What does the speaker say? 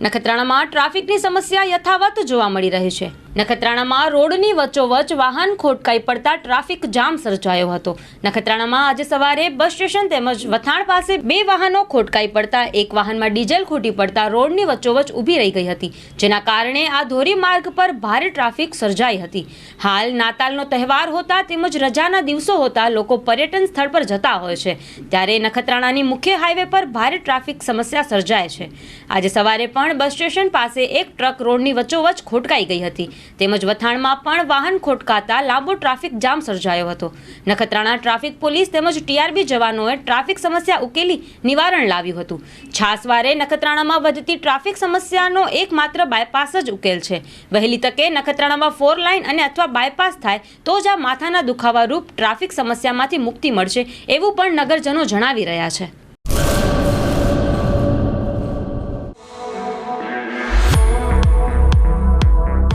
નખત્રાણામાં ટ્રાફિકની સમસ્યા યથાવત જોવા મળી રહી છે. નખત્રાણામાં રોડની વચ્ચોવચ્ચ વાહન ખોટકાઈ પડતા ટ્રાફિક જામ સર્જાયો હતો. નખત્રાણામાં આજે સવારે બસ સ્ટેશન તેમજ વથાણ પાસે બે વાહનો ખોટકાઈ પડતા, એક વાહનમાં ડીઝલ ખૂટી પડતા રોડની વચ્ચોવચ ઊભી રહી ગઈ હતી, જેના કારણે આ ધોરીમાર્ગ પર ભારે ટ્રાફિક સર્જાઈ હતી. હાલ નાતાલનો તહેવાર હોતા તેમજ રજાના દિવસો હોતા લોકો પર્યટન સ્થળ પર જતા હોય છે, ત્યારે નખત્રાણાની મુખ્ય હાઈવે પર ભારે ટ્રાફિક સમસ્યા સર્જાય છે. આજે સવારે પણ બસ સ્ટેશન પાસે એક ટ્રક રોડની વચ્ચોવચ્ચ ખોટકાઈ ગઈ હતી. તેમજ વથાણમાં પણ વાહન ખોટકાતા લાંબો ટ્રાફિક જામ સર્જાયો હતો. નખત્રાણા ટ્રાફિક પોલીસ તેમજ ટીઆરબી જવાનોએ ટ્રાફિક સમસ્યા ઉકેલી નિવારણ લાવ્યું હતું. છાસવારે નખત્રાણામાં વધતી ટ્રાફિક સમસ્યાનો એકમાત્ર બાયપાસ જ ઉકેલ છે. વહેલી તકે નખત્રાણામાં ફોર લાઇન અને અથવા બાયપાસ થાય તો જ આ માથાના દુખાવા રૂપ ટ્રાફિક સમસ્યામાંથી મુક્તિ મળશે એવું પણ નગરજનો જણાવી રહ્યા છે.